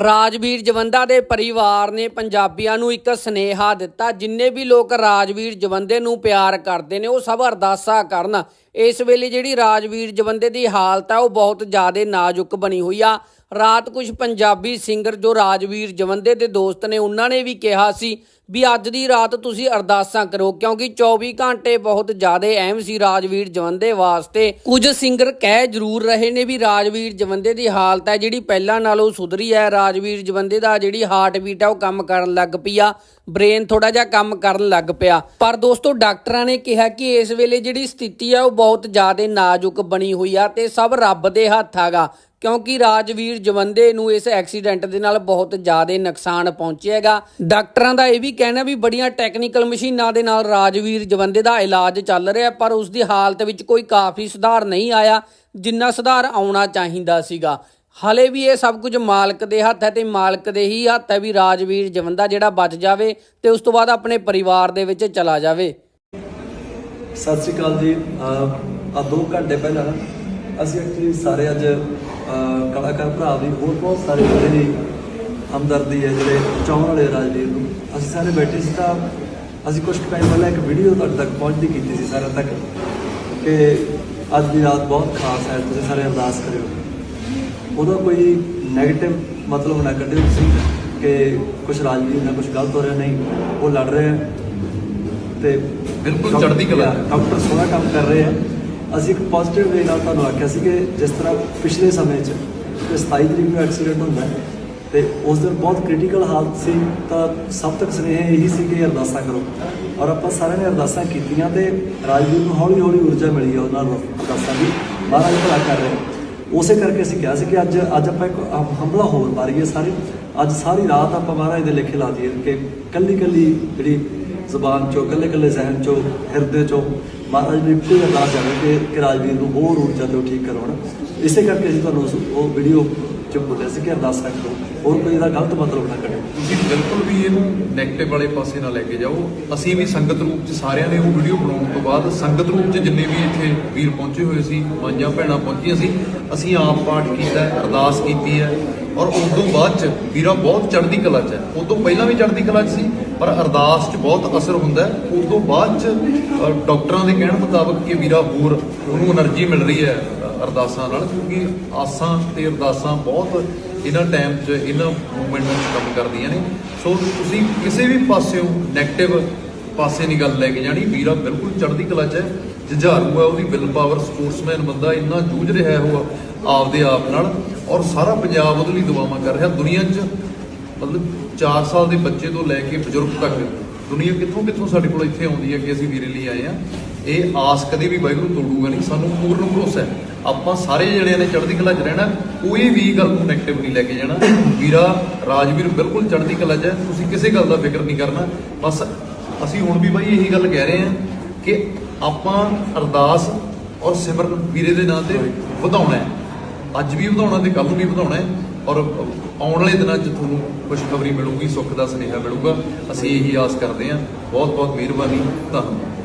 ਰਾਜਵੀਰ ਜਵੰਦਾ ਦੇ ਪਰਿਵਾਰ ਨੇ ਪੰਜਾਬੀਆਂ ਨੂੰ ਇੱਕ ਸਨੇਹਾ ਦਿੱਤਾ। ਜਿੰਨੇ ਵੀ ਲੋਕ ਰਾਜਵੀਰ ਜਵੰਦੇ ਨੂੰ ਪਿਆਰ ਕਰਦੇ ਨੇ, ਉਹ ਸਭ ਅਰਦਾਸਾਂ ਕਰਨ। ਇਸ ਵੇਲੇ ਜਿਹੜੀ ਰਾਜਵੀਰ ਜਵੰਦੇ ਦੀ ਹਾਲਤ ਹੈ ਉਹ ਬਹੁਤ ਜ਼ਿਆਦਾ ਨਾਜ਼ੁਕ ਬਣੀ ਹੋਈ ਆ। ਰਾਤ ਕੁਝ ਪੰਜਾਬੀ ਸਿੰਗਰ ਜੋ ਰਾਜਵੀਰ ਜਵੰਦੇ ਦੇ ਦੋਸਤ ਨੇ, ਉਹਨਾਂ ਨੇ ਵੀ ਕਿਹਾ ਸੀ ਵੀ ਅੱਜ ਦੀ ਰਾਤ ਤੁਸੀਂ ਅਰਦਾਸਾਂ ਕਰੋ, ਕਿਉਂਕਿ 24 ਘੰਟੇ ਬਹੁਤ ਜ਼ਿਆਦਾ ਅਹਿਮ ਸੀ ਰਾਜਵੀਰ ਜਵੰਦੇ ਵਾਸਤੇ। ਕੁਝ ਸਿੰਗਰ ਕਹਿ ਜ਼ਰੂਰ ਰਹੇ ਨੇ ਵੀ ਰਾਜਵੀਰ ਜਵੰਦੇ ਦੀ ਹਾਲਤ ਹੈ ਜਿਹੜੀ ਪਹਿਲਾਂ ਨਾਲੋਂ ਸੁਧਰੀ ਹੈ। ਰਾਜਵੀਰ ਜਵੰਦੇ ਦਾ ਜਿਹੜੀ ਹਾਰਟ ਬੀਟ ਆ, ਉਹ ਕੰਮ ਕਰਨ ਲੱਗ ਪਈ ਆ। ਬ੍ਰੇਨ ਥੋੜਾ ਜਿਹਾ ਕੰਮ ਕਰਨ ਲੱਗ ਪਿਆ। ਪਰ ਦੋਸਤੋ, ਡਾਕਟਰਾਂ ਨੇ ਕਿਹਾ ਕਿ ਇਸ ਵੇਲੇ ਜਿਹੜੀ ਸਥਿਤੀ ਆ, ਉਹ ਬਹੁਤ ਜ਼ਿਆਦਾ ਨਾਜ਼ੁਕ ਬਣੀ ਹੋਈ ਆ ਤੇ ਸਭ ਰੱਬ ਦੇ ਹੱਥ ਹੈਗਾ ਕਿਉਂਕਿ ਰਾਜਵੀਰ ਜਵੰਦੇ ਨੂੰ ਇਸ ਐਕਸੀਡੈਂਟ ਦੇ ਨਾਲ ਬਹੁਤ ਜ਼ਿਆਦਾ ਨੁਕਸਾਨ ਪਹੁੰਚਿਆਗਾ ਡਾਕਟਰਾਂ ਦਾ ਇਹ ਵੀ ਕਹਿਣਾ ਵੀ ਬੜੀਆਂ ਟੈਕਨੀਕਲ ਮਸ਼ੀਨਾਂ ਦੇ ਨਾਲ ਰਾਜਵੀਰ ਜਵੰਦੇ ਦਾ ਇਲਾਜ ਚੱਲ ਰਿਹਾ, ਪਰ ਉਸ ਦੀ ਹਾਲਤ ਵਿੱਚ ਕੋਈ ਕਾਫੀ ਸੁਧਾਰ ਨਹੀਂ ਆਇਆ, ਜਿੰਨਾ ਸੁਧਾਰ ਆਉਣਾ ਚਾਹੀਦਾ ਸੀਗਾ। ਹਲੇ ਵੀ ਇਹ ਸਭ ਕੁਝ ਮਾਲਕ ਦੇ ਹੱਥ ਹੈ ਤੇ ਮਾਲਕ ਦੇ ਹੀ ਹੱਥ ਹੈ ਵੀ ਰਾਜਵੀਰ ਜਵੰਦਾ ਜਿਹੜਾ ਬਚ ਜਾਵੇ ਤੇ ਉਸ ਤੋਂ ਬਾਅਦ ਆਪਣੇ ਪਰਿਵਾਰ ਦੇ ਵਿੱਚ ਚਲਾ ਜਾਵੇ। ਸਤਿ ਸ਼੍ਰੀ ਅਕਾਲ ਜੀ। ਆ 2 ਘੰਟੇ ਪਹਿਲਾਂ ਅਸੀਂ ਐਕਚੁਅਲੀ ਸਾਰੇ ਅੱਜ ਕਲਾਕਾਰ ਭਰਾ ਦੀ ਹੋਰ ਬਹੁਤ ਸਾਰੇ ਜਿਹੜੇ ਦੀ ਹਮਦਰਦੀ ਹੈ, ਜਿਹੜੇ ਚਾਹਣ ਵਾਲੇ ਰਾਜਵੀਰ ਨੂੰ। ਅਸੀਂ ਸਾਰੇ ਬੈਠੇ ਸੀ ਤਾਂ ਅਸੀਂ ਕੁਝ ਟਾਈਮ ਪਹਿਲਾਂ ਇੱਕ ਵੀਡੀਓ ਤੁਹਾਡੇ ਤੱਕ ਪਹੁੰਚਦੀ ਕੀਤੀ ਸੀ ਸਾਰਿਆਂ ਤੱਕ ਕਿ ਅੱਜ ਦੀ ਰਾਤ ਬਹੁਤ ਖਾਸ ਹੈ, ਤੁਸੀਂ ਸਾਰੇ ਅਰਦਾਸ ਕਰਿਓ। ਉਹਦਾ ਕੋਈ 네ਗੇਟਿਵ ਮਤਲਬ ਨਾ ਕੱਢਿਓ ਤੁਸੀਂ ਕਿ ਕੁਝ ਰਾਜਵੀਰ ਨਾਲ ਕੁਝ ਗਲਤ ਹੋ ਰਿਹਾ, ਨਹੀਂ। ਉਹ ਲੜ ਰਹੇ ਤੇ ਬਿਲਕੁਲ ਚੜ੍ਹਦੀ ਕਲਾ। ਡਾਕਟਰ ਸੋਹਣਾ ਕੰਮ ਕਰ ਰਹੇ ਆ ਅਸੀਂ ਇੱਕ ਪੋਜ਼ਿਟਿਵ ਵੇ ਨਾਲ ਤੁਹਾਨੂੰ ਆਖਿਆ ਸੀ ਕਿ ਜਿਸ ਤਰ੍ਹਾਂ ਪਿਛਲੇ ਸਮੇਂ 'ਚ ਕਿ 27 ਤਰੀਕ ਨੂੰ ਐਕਸੀਡੈਂਟ ਹੁੰਦਾ ਤੇ ਉਸ ਦਿਨ ਬਹੁਤ ਕ੍ਰਿਟੀਕਲ ਹਾਲਤ ਸੀ ਤਾਂ ਸਭ ਤੱਕ ਸੁਨੇਹਾ ਇਹੀ ਸੀ ਕਿ ਅਰਦਾਸਾਂ ਕਰੋ ਔਰ ਆਪਾਂ ਸਾਰਿਆਂ ਨੇ ਅਰਦਾਸਾਂ ਕੀਤੀਆਂ ਤੇ ਰਾਜਵੀਰ ਨੂੰ ਹੌਲੀ ਹੌਲੀ ਊਰਜਾ ਮਿਲੀ ਹੈ ਉਹਨਾਂ ਨੂੰ ਅਰਦਾਸਾਂ ਦੀ ਮਹਾਰਾਜ ਭਲਾ ਕਰ ਰਹੇ। ਉਸੇ ਕਰਕੇ ਅਸੀਂ ਕਿਹਾ ਸੀ ਕਿ ਅੱਜ ਅੱਜ ਆਪਾਂ ਇੱਕ ਹਮ- ਹਮਲਾ ਹੋਰ ਮਾਰੀਏ ਸਾਰੇ ਅੱਜ ਸਾਰੀ ਰਾਤ ਆਪਾਂ ਮਹਾਰਾਜ ਦੇ ਲੇਖੇ ਲਾ ਦਈਏ ਕਿ ਕੱਲੀ ਕੱਲੀ ਜਿਹੜੀ ਜ਼ਬਾਨ ਚੋਂ ਕੱਲੇ ਕੱਲੇ ਜ਼ਹਿਨ ਚੋਂ, ਹਿਰਦੇ ਚੋਂ, ਮਹਾਰਾਜ ਨੇ ਇੱਕੋ ਹੀ ਅਰਦਾਸ ਜਾਵੇ ਕਿ ਕਿ ਰਾਜਵੀਰ ਨੂੰ ਹੋਰ ਊਰਜਾ ਦਿਓ, ਠੀਕ ਕਰਵਾਉਣ ਇਸੇ ਕਰਕੇ ਅਸੀਂ ਤੁਹਾਨੂੰ ਉਸ- ਉਹ ਵੀਡੀਓ ਚ ਬੋਲਿਆ ਸੀ ਕਿ ਅਰਦਾਸ ਕਰੋ ਹੋਰ ਕੋਈ ਇਹਦਾ ਗਲਤ ਮਤਲਬ ਨਾ ਕੱਢੋ ਤੁਸੀਂ ਬਿਲਕੁਲ ਵੀ ਇਹਨੂੰ 네ਗੇਟਿਵ ਵਾਲੇ ਪਾਸੇ ਨਾ ਲੈ ਕੇ ਜਾਓ। ਅਸੀਂ ਵੀ ਸੰਗਤ ਰੂਪ ਚ ਸਾਰਿਆਂ ਨੇ ਉਹ ਵੀਡੀਓ ਬਣਾਉਣ ਤੋਂ ਬਾਅਦ ਸੰਗਤ ਰੂਪ ਚ ਜਿੰਨੇ ਵੀ ਇੱਥੇ ਵੀਰ ਪਹੁੰਚੇ ਹੋਏ ਸੀ ਮਾਂਜਾਂ ਭੈਣਾਂ ਪਹੁੰਚੀਆਂ ਸੀ, ਅਸੀਂ ਆਪ ਪਾਠ ਕੀਤਾ, ਅਰਦਾਸ ਕੀਤੀ ਹੈ। ਔਰ ਉਸ ਤੋਂ ਬਾਅਦ ਚ ਵੀਰਾ ਬਹੁਤ ਚੜ੍ਹਦੀ ਕਲਾ ਚ ਹੈ। ਉਸ ਤੋਂ ਪਹਿਲਾਂ ਵੀ ਚੜ੍ਹਦੀ ਕਲਾ ਚ ਸੀ ਪਰ ਅਰਦਾਸ 'ਚ ਬਹੁਤ ਅਸਰ ਹੁੰਦਾ ਉਸ ਤੋਂ ਬਾਅਦ 'ਚ ਡਾਕਟਰਾਂ ਦੇ ਕਹਿਣ ਮੁਤਾਬਕ ਕਿ ਵੀਰਾ ਹੋਰ ਉਹਨੂੰ એનર્ਜੀ ਮਿਲ ਰਹੀ ਹੈ ਅਰਦਾਸਾਂ ਨਾਲ, ਕਿਉਂਕਿ ਆਸਾਂ ਤੇ ਅਰਦਾਸਾਂ ਬਹੁਤ ਇਹਨਾਂ ਟਾਈਮ 'ਚ, ਇਹਨਾਂ ਮੂਵਮੈਂਟ ਵਿੱਚ ਕੰਮ ਕਰਦੀਆਂ ਨੇ। ਸੋ ਤੁਸੀਂ ਕਿਸੇ ਵੀ ਪਾਸਿਓਂ ਨੈਗੇਟਿਵ ਪਾਸੇ ਦੀ ਗੱਲ ਲੈ ਕੇ ਜਾਣੀ, ਵੀਰਾ ਬਿਲਕੁਲ ਚੜ੍ਹਦੀ ਕਲਾ 'ਚ ਹੈ, ਜੁਝਾਰੂ ਹੈ, ਉਹਦੀ ਵਿਲ ਪਾਵਰ ਸਪੋਰਟਸਮੈਨ ਬੰਦਾ, ਇੰਨਾ ਜੂਝ ਰਿਹਾ ਹੈ ਉਹ ਆਪਦੇ ਆਪ ਨਾਲ, ਔਰ ਸਾਰਾ ਪੰਜਾਬ ਉਹਦੇ ਲਈ ਦੁਆਵਾਂ ਕਰ ਰਿਹਾ। ਦੁਨੀਆ 'ਚ ਮਤਲਬ 4 ਸਾਲ ਦੇ ਬੱਚੇ ਤੋਂ ਲੈ ਕੇ ਬਜ਼ੁਰਗ ਤੱਕ ਦੁਨੀਆ ਕਿੱਥੋਂ ਕਿੱਥੋਂ ਸਾਡੇ ਕੋਲ ਇੱਥੇ ਆਉਂਦੀ ਹੈ ਕਿ ਅਸੀਂ ਵੀਰੇ ਲਈ ਆਏ ਆ ਇਹ ਆਸ ਕਦੇ ਵੀ ਵਾਹਿਗੁਰੂ ਤੋੜੂਗਾ ਨਹੀਂ। ਸਾਨੂੰ ਪੂਰਨ ਭਰੋਸਾ ਹੈ। ਆਪਾਂ ਸਾਰੇ ਜਣਿਆਂ ਨੇ ਚੜ੍ਹਦੀ ਕਲਾ 'ਚ ਰਹਿਣਾ। ਕੋਈ ਵੀ ਗੱਲ ਨੂੰ ਨੈਗੇਟਿਵ ਨਹੀਂ ਲੈ ਕੇ ਜਾਣਾ। ਵੀਰਾ ਰਾਜਵੀਰ ਬਿਲਕੁਲ ਚੜ੍ਹਦੀ ਕਲਾ 'ਚ ਹੈ। ਤੁਸੀਂ ਕਿਸੇ ਗੱਲ ਦਾ ਫਿਕਰ ਨਹੀਂ ਕਰਨਾ। ਬਸ ਅਸੀਂ ਹੁਣ ਵੀ ਬਾਈ ਇਹੀ ਗੱਲ ਕਹਿ ਰਹੇ ਹਾਂ ਕਿ ਆਪਾਂ ਅਰਦਾਸ ਔਰ ਸਿਮਰਨ ਵੀਰੇ ਦੇ ਨਾਂ ਤੇ ਵਧਾਉਣਾ ਹੈ। ਅੱਜ ਵੀ ਵਧਾਉਣਾ ਤੇ ਕੱਲ ਨੂੰ ਵੀ ਵਧਾਉਣਾ ਹੈ। ਔਰ ਆਉਣ ਵਾਲੇ ਦਿਨਾਂ 'ਚ ਤੁਹਾਨੂੰ ਖੁਸ਼ਖਬਰੀ ਮਿਲੂਗੀ, ਸੁੱਖ ਦਾ ਸੁਨੇਹਾ ਮਿਲੂਗਾ। ਅਸੀਂ ਇਹੀ ਆਸ ਕਰਦੇ ਹਾਂ। ਬਹੁਤ ਬਹੁਤ ਮਿਹਰਬਾਨੀ। ਧੰਨਵਾਦ।